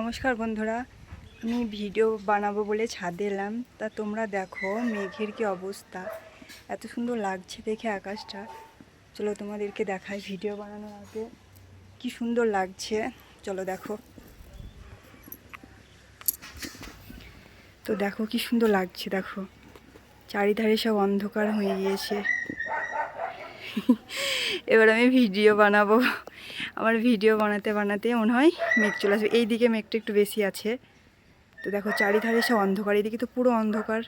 নমস্কার বন্ধুরা, আমি ভিডিও বানাবো বলে ছাদে এলাম। তা তোমরা দেখো মেঘের কি অবস্থা। এত সুন্দর লাগছে দেখে আকাশটা। চলো তোমাদেরকে দেখাই ভিডিও বানানোর আগে কি সুন্দর লাগছে। চলো দেখো। তো দেখো কি সুন্দর লাগছে, দেখো। চারিধারে সব অন্ধকার হয়ে গিয়েছে। এবার আমি ভিডিও বানাবো। আমার ভিডিও বানাতে বানাতে মনে হয় মেঘ চলে আসবে। এই দিকে মেঘটা একটু বেশি আছে। তো দেখো চারিধারে সে অন্ধকার। এদিকে তো পুরো অন্ধকার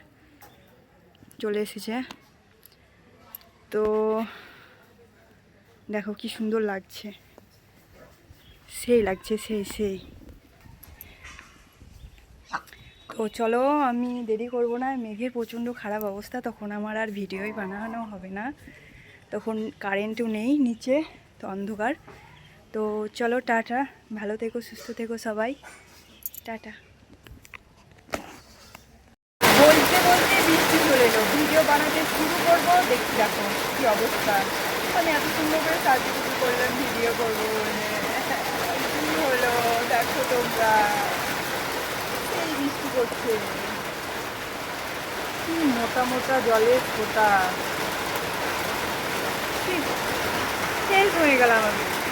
চলে এসেছে। তো দেখো কি সুন্দর লাগছে। সেই লাগছে, সেই সেই। তো চলো আমি দেরি করব না। মেঘের প্রচণ্ড খারাপ অবস্থা, তখন আমার আর ভিডিওই বানানো হবে না। তখন কারেন্টও নেই নিচে, তো অন্ধকার। তো চলো, টাটা। ভালো থেকো, সুস্থ থেকো সবাই। টাটা। বলতে বলতে বৃষ্টি চলে এলো। ভিডিও বানাতে শুরু করব। দেখি দেখো কি অবস্থা। আমি এত সুন্দর করে সাজুগুজু করলাম, ভিডিও করব হলো? দেখো তোমরা। এই বৃষ্টি করছে কি মোটা মোটা জলের ফোঁটা। কি